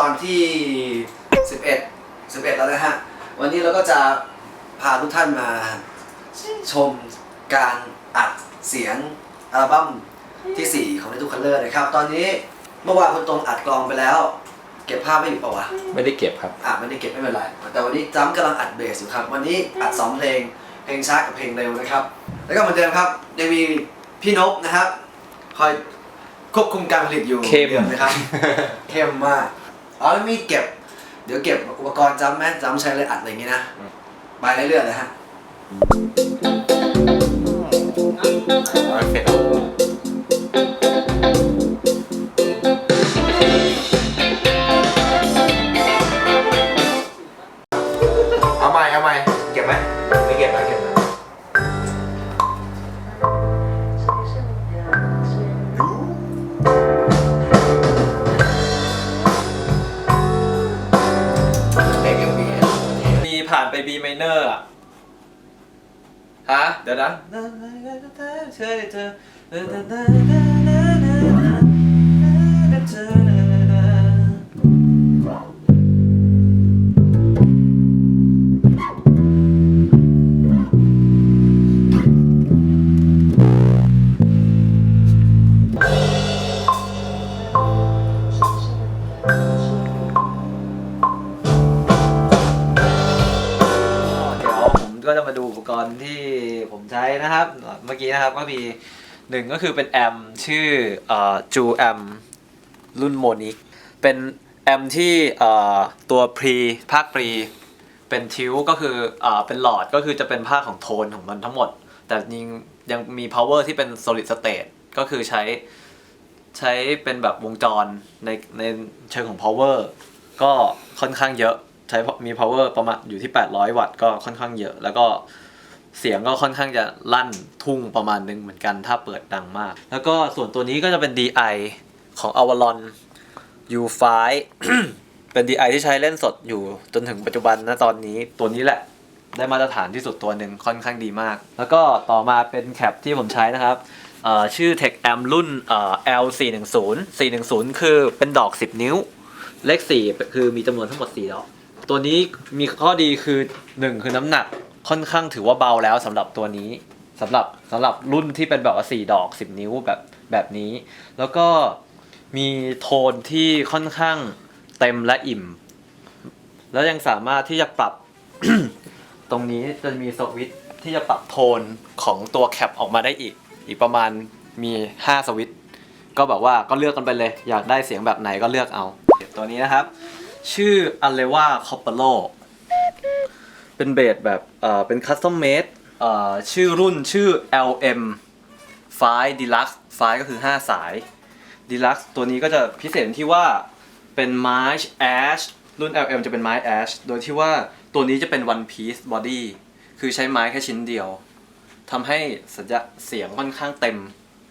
ตอนที่ 11 11 แล้วนะฮะ วันนี้เราก็จะพาทุกท่านมาชมการอัดเสียงอัลบั้มที่ 4 ของในทุกคัลเลอร์นะครับ ตอนนี้เมื่อวานคุณตรงอัดกลองไปแล้ว เก็บภาพไม่อยู่ปะวะ ไม่ได้เก็บครับอะไม่ได้เก็บไม่เป็นไร แต่วันนี้จ้ำกำลังอัดเบสอยู่ครับ วันนี้อัดสองเพลง เพลงช้ากับเพลงเร็วนะครับ แล้วก็เหมือนเดิมครับยังมีพี่นกนะครับ คอยควบคุมการผลิตอยู่เข้ม ดือนนะครับ เข้มมาก อ๋อแล้วมีเก็บ เดี๋ยวเก็บอุปกรณ์จ้ำไหมจ้ำใช้เลยอัดอะไรอย่างงี้นะ ไปเรื่อยๆเลยฮะเสร็จ ฮะเดี๋ยวนะเชื่อเธอ ก็จะมาดูอุปกรณ์ที่ผมใช้นะครับ เมื่อกี้นะครับก็มีหนึ่งก็คือเป็นแอมชื่อจูแอมรุ่นโมนิกเป็นแอมที่ตัวพรีภาคพรีเป็นทิวก็คือเอ่อเป็นหลอดก็คือจะเป็นภาคของโทนของมันทั้งหมด แต่ยังยังมี power ที่เป็น solid state ก็คือใช้ใช้เป็นแบบวงจรในในเชิงของ power ก็ค่อนข้างเยอะ ใช้มี power ประมาณอยู่ที่ 800 วัตต์ก็ค่อนข้างเยอะ แล้วก็เสียงก็ค่อนข้างจะลั่นทุ่งประมาณนึงเหมือนกันถ้าเปิดดังมาก แล้วก็ส่วนตัวนี้ก็จะเป็น DI ของ Avalon U5 เป็น DI ที่ใช้เล่นสดอยู่จนถึงปัจจุบันนะตอนนี้ตัวนี้แหละได้มาตรฐานที่สุดตัวหนึ่งค่อนข้างดีมาก แล้วก็ต่อมาเป็นแคปที่ผมใช้นะครับเอ่อชื่อ Tech Amp รุ่นเอ่อ L410 410 คือเป็นดอก 10 นิ้ว เลข 4 คือมีจำนวนทั้งหมด 4 ดอก ตัวนี้มีข้อดีคือ1คือน้ำหนักค่อนข้างถือว่าเบาแล้วสำหรับตัวนี้สำหรับสำหรับรุ่นที่เป็นแบบว่า4ดอก10นิ้วแบบแบบนี้ แล้วก็มีโทนที่ค่อนข้างเต็มและอิ่ม แล้วยังสามารถที่จะปรับ ตรงนี้จะมีสวิตช์ที่จะปรับโทนของตัวแคปออกมาได้อีก อีกประมาณมี 5 สวิตช์ก็แบบว่าก็เลือกกันไปเลย อยากได้เสียงแบบไหนก็เลือกเอา ตัวนี้นะครับ ชื่อ a l e v a c o p p e l o เป็นเบสแบบเอ่อเป็นคัสตอมเมดเอ่อชื่อรุ่นชื่อ LM 5 Deluxe 5ก็คือ 5 สาย Deluxe ตัวนี้ก็จะพิเศษที่ว่าเป็นไม้ Ash รุ่น LM จะเป็นไม้ Ash โดยที่ว่าตัวนี้จะเป็น one piece body คือใช้ไม้แค่ชิ้นเดียวทำให้สัญญาเสียงค่อนข้างเต็ม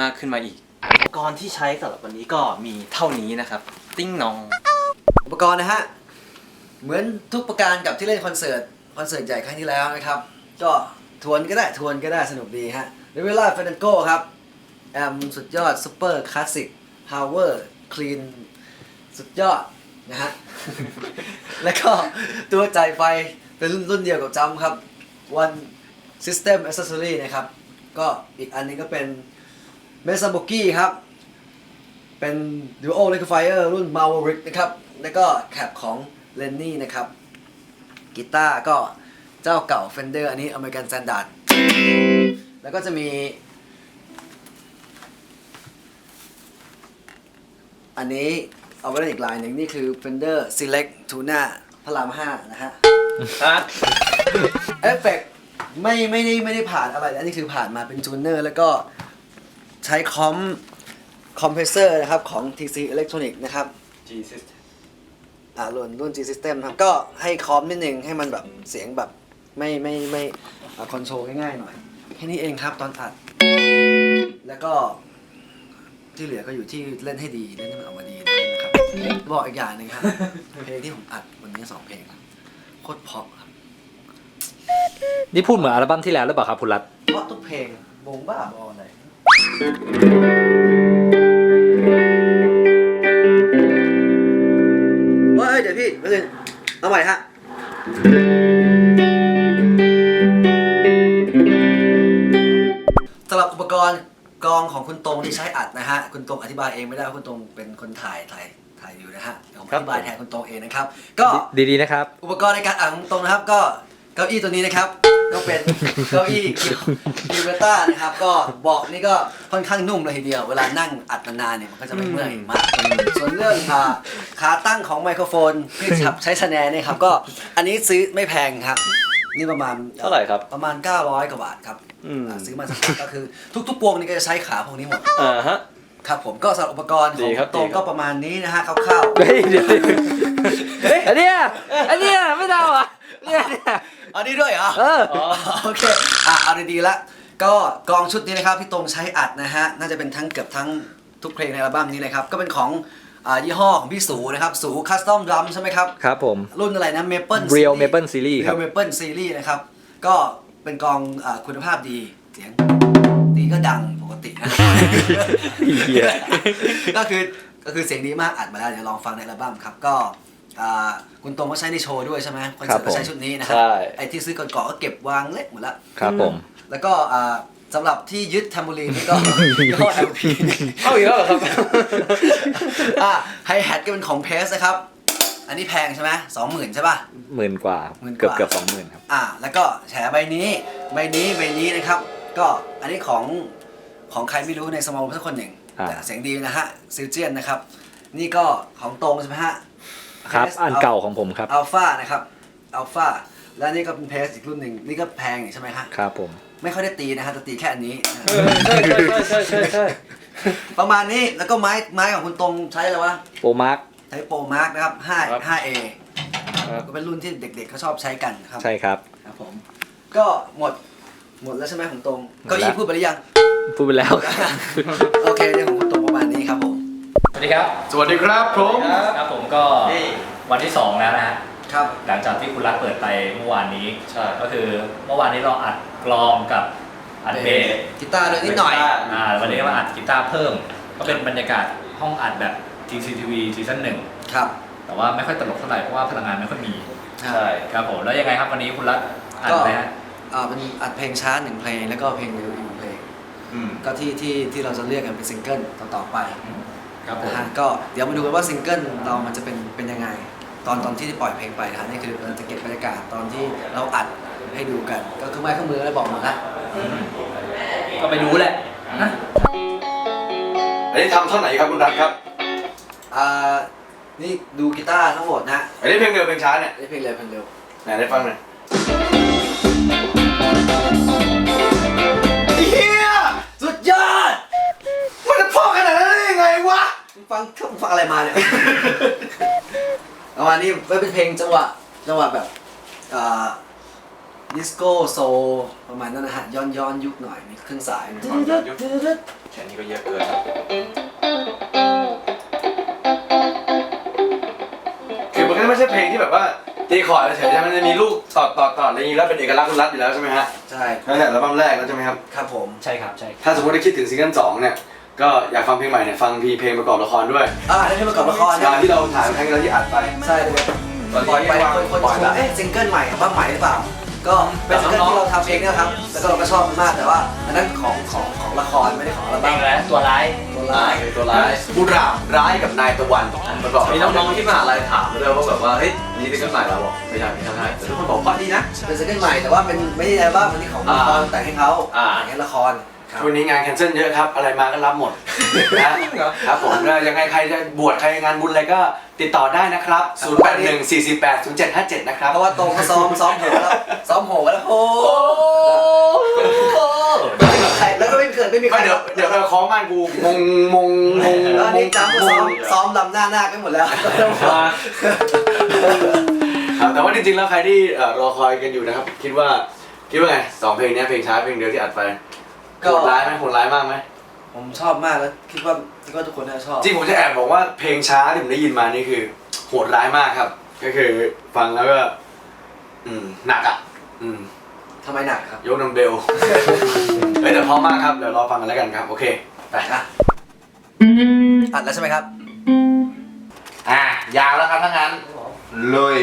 มากขึ้นมาอีกอุปกรณ์ที่ใช้สำหรับวันนี้ก็มีเท่านี้นะครับ ติ้งนอง ปกรณ์นะฮะ เหมือนทุกประการกับที่เล่นคอนเสิร์ต คอนเสิร์ตใหญ่ครั้งที่แล้วนะครับ ก็ทวนก็ได้ทวนก็ได้สนุกดีฮะเดวิลล่าเฟนโก้ครับแอมสุดยอดซูเปอร์คลาสสิกพาวเวอร์คลีนสุดยอดนะฮะ แล้วก็ตัวจ่ายไฟเป็นรุ่นรุ่นเดียวกับจำครับ One System Accessory นะครับ ก็อีกอันนึงก็เป็น m e s a b o k i ครับ เป็น Duo Rectifier รุ่น Maverick นะครับ แล้วก็แคปของ Lenny นะครับ กีตาร์ก็เจ้าเก่า Fender อันนี้ American Standard แล้วก็จะมี อันนี้เอาไว้เล่นอีกลายหนึ่งนี่คือ Fender Select Tuna พระราม5นะฮะเอฟเฟกต์ไม่ไม่ได้ไม่ได้ผ่านอะไรนะนี่คือผ่านมาเป็นจูเนอร์ แล้วก็ใช้คอม คอมเพรสเซอร์นะครับของ TC Electronic นะครับ G system อ่ารุ่นรุ่น G System ครับ ก็ให้คอมนิดนึงให้มันแบบเสียงแบบไม่ไม่ไม่คอนโทรลง่ายๆหน่อย แค่นี้เองครับตอนอัด แล้วก็ที่เหลือก็อยู่ที่เล่นให้ดี เล่นให้มันออกมาดีนะครับ บอกอีกอย่างหนึ่งครับ เพลงที่ผมอัดวันนี้สองเพลงครับโคตรเพราะครับนี่พูดเหมือนอัลบั้มที่แล้วหรือเปล่าครับคุณรัตเพราะทุกเพลงวงบ้าบออะไเอาใหม่ฮะสำหรับอุปกรณ์กลองของคุณตรงที่ใช้อัดนะฮะ คุณตรงอธิบายเองไม่ได้ว่าคุณตรงเป็นคนถ่ายถ่ายถ่ายอยู่นะฮะเดี๋ยวผมอธิบายแทนคุณตรงเองนะครับ ก็ดีๆนะครับ อุปกรณ์ในการอัดของคุณตรงนะครับ ก็เก้าอี้ตัวนี้นะครับ ก็เป็นเก้าอี้คิวเบต้านะครับ ก็เบาะนี่ก็ค่อนข้างนุ่มเลยทีเดียว เวลานั่งอัดนานๆเนี่ยมันก็จะไม่เมื่อยมาก ส่วนเรื่องอ่าขาตั้งของไมโครโฟนที่ใช้สแนร์เนี่ยครับ ก็อันนี้ซื้อไม่แพงครับ นี่ประมาณเท่าไหร่ครับ ประมาณ 900 กว่าบาทครับอืมอ่าซื้อมาสักพักก็คือ ทุกๆ พวงนี่ก็จะใช้ขาพวกนี้หมดอ่าฮะครับผมก็สำหรับอุปกรณ์ขดีองครับตรงดีครับก็ประมาณนี้นะฮะคร่าวเฮ้ยเดี๋ยวอันเนี้ยอันเนี้ยไม่เดาอะเนี่ย เนี่ยๆอันนี้ด้วยเหรอเออโอเคอะเอาดีๆละก็กลองชุดนี้นะครับพี่ตรงใช้อัดนะฮะน่าจะเป็นทั้งเกือบทั้งทุกเพลงในอัลบั้มนี้เลยครับก็เป็นของอ่ายี่ห้อของพี่สูนะครับสูคัสตอมดรัมใช่ไหมครับ ครับผม รุ่นอะไรนะเมเปิล Real Maple Series ครับ Real Maple Series นะครับ ก็เป็นกลองอาคุณภาพดีเสียงดีก็ดังปกตินะ เหี้ย ก็คือก็คือเสียงดีมากอัดมาแล้วเดี๋ยวลองฟังในอัลบั้มครับ ก็อ่า คุณตรงก็ใช้ในโชว์ด้วยใช่ไหมคอนเสิร์ตก็ใช้ชุดนี้นะครัใช่ไอ้ที่ซื้อก่อนๆก็เก็บวางเละหมดแล้วครับผม แล้วก็อ่าสำหรับที่ยึดแทมโบลีนนี่ก็ยี่ห้อ LP เอาอีกแล้วเหรอครับอ่าไฮแฮทก็เป็นของเพสนะครับ อันนี้แพงใช่ไหมสองหมื่นใช่ป่ะหมื่นกว่าหมื่นกว่าเกือบเกือบสองหมื่นครับอ่าแล้วก็แฉใบนี้ใบนี้ใบนี้นะครับ ก็อันนี้ของของใครไม่รู้ในสมองสักคนหนึ่งอ่าแต่เสียงดีนะฮะซิลเจียนนะครับ นี่ก็ของตรงใช่ไหมฮะ ครับ อันเก่าของผมครับ อัลฟานะครับอัลฟาแล้วนี่ก็เป็นเพสอีกรุ่นหนึ่งนี่ก็แพงใช่ไหมฮะครับผม ไม่ค่อยได้ตีนะฮะแต่ตีแค่อันนี้นะใช่ใช่ใช่ใช่ใช่ประมาณนี้แล้วก็ไม้ไม้ของคุณตรงใช้อะไรวะโปรมาร์กใช้โปรมาร์กนะครับ5 5A ก็เป็นรุ่นที่เด็กๆเขาชอบใช้กันครับใช่ครับครับผมก็หมดหมดแล้วใช่ไหมของตรงหมดเก็แล้อีวพูดไปหรือยังพูดไปแล้ว โอเคเรื่องของคุณตรงประม วัสดีครับสวัสดีครับผมครับผมก็วันที่ 2 แล้วนะฮะครับหลังจากที่คุณรัฐเปิดไปเมื่อวานนี้ ใช่ ก็คือเมื่อวานนี้เราอัดกลองกับอัดเบสกีตาร์ด้วยนิดหน่อยอ่าวันนี้ก็มาอัดกีตาร์เพิ่ม ก็เป็นบรรยากาศห้องอัดแบบ TCTV ซีซั่นหนึ่งครับ แต่ว่าไม่ค่อยตลกเท่าไหร่เพราะว่าพลังงานไม่ค่อยมีใช่ครับผมแล้วยังไงครับวันนี้คุณรัฐอัดก็อะไรฮะอ่าเป็นอัดเพลงช้าหนึ่งเพลงแล้วก็เพลงเร็วอีกหนึ่งเพลงอืมก็ที่ที่ที่เราจะเรียกกันเป็นซิงเกิลต่อๆไป ครับผม นะฮะก็เดี๋ยวมาดูกันว่าซิงเกิลเรามันจะเป็นเป็นยังไง ตอนตอนที่ปล่อยเพลงไปนะฮะนี่คือเราจะเก็บบรรยากาศตอนที่เราอัดให้ดูกัน ก็คือไม้เครื่องมือแล้วบอกหมดแล้วก็ไปรู้แหละนะอันนี้ทำเท่าไหร่ครับคุณรัฐครับ อ่านี่ดูกีตาร์ทั้งหมดนะฮะอันนี้เพลงเร็วเพลงช้าเนี่ย นี่เพลงเร็วเพลงเร็ว ไหนได้ฟังหน่อย เะมึงฟังมึงฟังอะไรมาเนี่ย ประมาณนี้เป็นเพลงจังหวะจังหวะแบบอ่าดิสโก้โซลประมาณนั้นนะฮะย้อนย้อนยุคหน่อยมีเครื่องสายแค่นี้ก็เยอะเกินครับคือมันก็ไม่ใช่เพลงที่แบบว่าตีคอร์ดเฉยๆใช่ไหมมันจะมีลูกต่อต่อต่ออะไรอย่างนี้แล้วเป็นเอกลักษณ์คุณรัฐอยู่แล้วใช่ไหมฮะใช่ตั้งแต่อัลบั้มแรกแล้วใช่ไหมครับ ครับผม ใช่ครับใช่ถ้าสมมติได้คิดถึงซิงเกิลสองเนี่ย ก็อยากฟังเพลงใหม่เนี่ยฟังพีเพลงประกอบละครด้วยอ่าได้เพลงประกอบละครงานที่เราถ่ายครั้งที่แล้วที่อัดไปใช่เลยปล่อยไปคนคนปล่อยชแล้มวเอ๊ะซิงเกิลใหม่อัลบั้มใหม่หรือเปล่า ก็เป็นซิงเกิลที่เราทำเองเนะครับแล้วก็เราก็ชอบมันมากแต่ว่าอันนั้นของของของละครไม่ได้ของอัลเพลบั้งมอะไรนะตัวร้ายตัวร้ายตัวร้ายบุราบร้ายกับนายตะวันประกอบมีน้องๆที่มหาลัยถามด้วยว่าแบบว่าเฮ้ยนี่ซิงเกิลใหม่เราบอกไม่ใช่ไม่ใช่แต่ทุกคนบอกว่าดีนะเป็นซิงเกิลใหม่แต่ว่าเป็นไม่ใช่อัลบั้มอันนี้ของละครแต่งให้เขาอ่าแต่งให้ละครครับ ช่วงนี้งานแคนเซิลเยอะครับ อะไรมาก็รับหมดนะครับผมแล้วยังไงใครจะบวชใครงานบุญอะไรก็ติดต่อได้นะครับ0 8 1 4 4 8 0 7 5 7 นะครับเพราะว่าตรงเขาซ้อมซ้อมโหแล้วซ้อมโหแล้วโอ้ใครแล้วก็ไม่เกิดไม่มีใครไม่เดี๋ยวเดี๋ยวเราคล้องบ้านกูมงมงมงแล้วนี่จำก็ซ้อมซ้อมลำหน้าหน้ากันหมดแล้วครับแต่ว่าจริงๆแล้วใครที่เอ่อรอคอยกันอยู่นะครับ คิดว่าคิดว่าไงสองเพลงเนี้ยเพลงช้าเพลงเดียวที่อัดไปก็ โหดร้ายไหมโหดร้ายมากไหมผมชอบมากแล้วคิดว่าคิดว่าทุกคนน่าจะชอบ จริงผมจะแอบบอกว่าเพลงช้าที่ผมได้ยินมานี่คือ โหดร้ายมากครับ ก็คือฟังแล้วก็ อืมหนักอะ อืม ทำไมหนักครับ ยกนัมเบล เฮ้ยแต่เพราะมากครับ เดี๋ยวรอฟังกันแล้วกันครับ โอเค ไปอะอัดแล้วใช่ไหมครับ อะ ยาวแล้วครับถ้างั้นลุย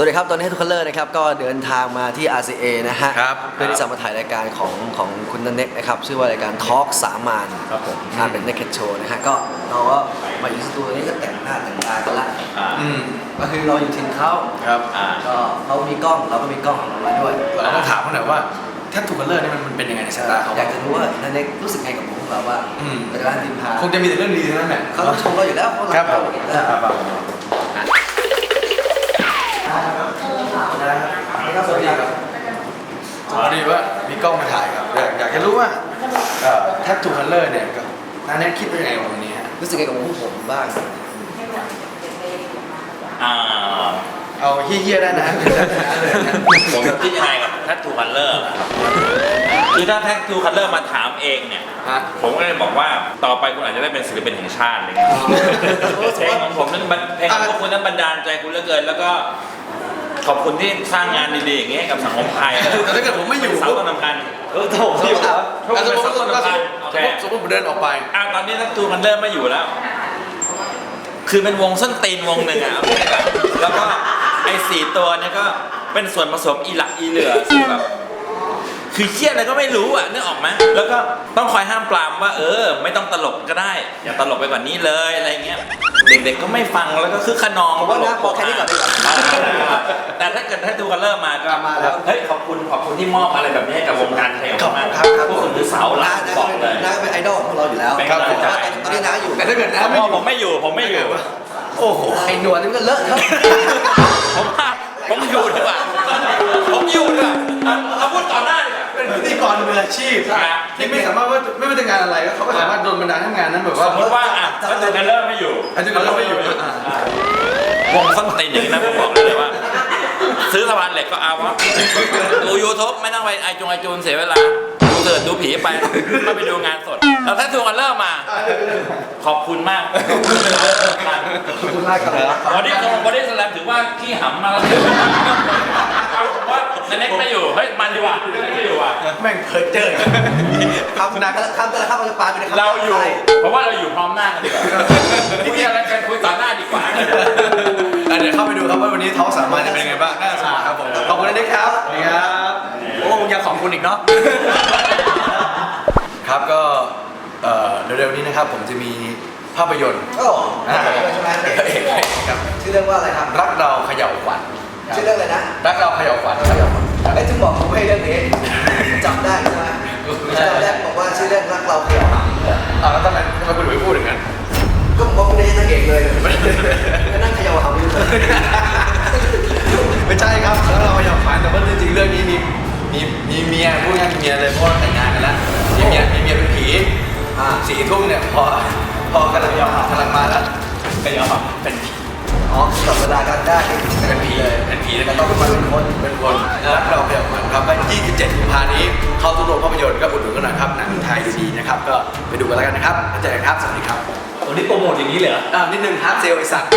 สวัสดีครับ ตอนนี้ทุกคนเลอร์นะครับ ก็เดินทางมาที่ RCA นะฮะครับเพื่อที่จะมาถ่ายรายการของของคุณนันเน็กนะครับ ชื่อว่ารายการทอล์กสามานครับผมอ่าเป็น Naked Show นะฮะ ก็เราก็มาอยู่สตูนี้ก็แต่งหน้าแต่งตากันละอ่าอืมก็คือเราอยู่ทีมเขาครับอ่าก็เขามีกล้องเราก็มีกล้องของเราด้วยเราต้องถามเขาหน่อยว่าแททูคัลเลอร์นี่มันมันเป็นยังไงในสายตาเขาอยากจะรู้ว่านันเน็กรู้สึกไงกับผมแบบว่าอืมปัจจุบันทีมพาคงจะมีแต่เรื่องดีทั้งนั้นแหละเขาต้องชมเราอยู่แล้วเพราะเราครับผม ครับครับสวัสดีครับพอดีว่ามีกล้องมาถ่ายครับ อยากอยากจะรู้ว่าแททูคัลเลอร์เนี่ยกับน้าแนทคิดเป็นยังไงกับวันนี้ฮะรู้สึกไงกับผมผมบ้าง อ่าเอาเฮี้ยๆได้นะ ผมคิดยังไงกับแท t ทูคัลเลอร์คือถ้าแท t ทูคัลเลอร์มาถามเองเนี่ยฮะผมก็เลยบอกว่าต่อไปคุณอาจจะได้เป็นศิลปินแห่งชาติเลยเพลงของผมนั้นมันเพลงของพวกคุณนั้นบันดาลใจคุณเหลือเกินแล้วก็ ขอบคุณที่สร้างงานดีๆอย่างเงี้ยให้กับสังคมไทยแต่ถ้าเกิดผมไม่อยู่ เป็นเสาต้นสำคัญเออโถพี่วะพวกอะคุณสมเป็นมติเสาต้นสมสำคัญมโอติเคสมมติผมเดินออกไป อะตอนนี้แท t ทูคัลเลอร์ไม่อยู่แล้ว คือเป็นวงส้นตีนวงหนึ่งอะ แล้วก็ไอ้สี่ตัวเนี่ยก็เป็นส่วนผสมอีหลักอีเหลือซึ่งแบบ คือเครียดอะไรก็ไม่รู้อะนึกออกไหมแล้วก็ต้องคอยห้ามปรามว่า เออ ไม่ต้องตลกก็ได้ อย่าตลกไปกว่านี้เลยอะไรเงี้ย เด็กๆก็ไม่ฟังแล้วก็คือขนองผมว่านะพอแค่นี้ก่อนดีกว่า แต่ถ้าเกิดถ้าดูกันเริ่มมาก็มาแล้วเฮ้ยขอบคุณขอบคุณที่มอบอะไรแบบนี้ให้กับวงการเพลงมากครับครับ พวกคุณคือเสาหลักน้าบอกเลย น้าเป็นไอดอลของเราอยู่แล้วเป็นครับกำลังใจ ตอนนี้น้าอยู่แต่ถ้าเกิดน้าเพไม่อราะยู่ผมไม่อยู่ผมไม่อยู่ โอ้โห ไอ้หนวดนี่มันก็เลอะเทอะ ผมว่าผมอยู่ดีกว่า ออาชีพครับที่ไม่สามารถว่าไม่ว่าจะงานอะไรก็เขาก็สามารถโดนบันดาลให้งานนั้นแบบสว่ามมติว่าอะถ้าดูกันเริ่มไม่อยู่อันนี้ก็ไม่อยู่อ่าวงส้นตีนอย่างนี้นะผมบอกเลยว่า ซื้อสะพานเหล็กก็เอาวะดูยูทูบไม่ต้องไปไอจงไอจูนเสียเวลาดูเกิดดูผีไปไม่ไปดูงานสดแล้วถ้าดูกันเริ่มมา ขอบคุณมากขอบคุณมากครับบอดี้สแลมบอดี้สแลมถือว่าขี้หำมาแล้ว เอาว่าในเน็กไม่อยู่ เฮ้ย มันดีกว่าไม่อยู่อะ แม่งเพิร์เจอร์คำนะคำแต่ละคำมันจะปาไปในคำเราอยู่ เพราะว่าเราอยู่พร้อมหน้ากันดีกว่าคุยอะไรกันคุยต่อหน้าดีกว่าอะเดี๋ยวเข้าไปดูครับว่าวันนี้ท้องสามารถจะเป็นยังไงบ้างน่าสนุกครับผม ขอบคุณนะครับนี่ครับโอ้ยังขอบคุณอีกเนาะ ครับก็เอ่อเร็วๆนี้นะครับผมจะมีภาพยนตร์โอ้ใช่ไหมครับชื่อเรื่องว่าอะไรครับ รักเราเขย่าขวัญชื่อเรื่องอะไรนะ รักเราเขย่าขวัญ ไอ้ที่บอกผมให้เรื่องนี้จำได้ใช่ไหมตอนแรกบอกว่าชื่อเรื่องรักเราเกี่ยวกับอ่าแล้วทำไมทำไมคุณถึงไม่พูดอย่างนั้นก็บอกว่าไม่ได้นางเอกเลยก็นั่งเขย่าหำอยู่เลยไม่ใช่ครับรักเราเขย่าขวัญแต่ว่าจริงๆเรื่องนี้มีมีมีเมียพูดง่ายๆมีเมียเลยเพราะว่าแต่งงานกันแล้วมีเมียมีเมียเป็นผีอ่าสี่ทุ่มเนี่ยพอพอกำลังกำลังมาแล้วก็ยอมเป็นผี อ๋อจับเวลากันได้เป็นผีเป็นผีแต่แล้วต้ก็องเป็นคนเป็นคนรักเราเดียวกันครับก็27กุมภานี้ เข้าทุกโรงภาพยนตร์ก็อุดหนุนกันหน่อยครับหนังไทยดีๆนะครับ ก็ไปดูกันแล้วกันนะครับแล้วเจอกันครับ สวัสดีครับวันนี้โปรโมทอย่างนี้เลยเหรออ่านิดนึงฮาร์ดเซลไอสัตว์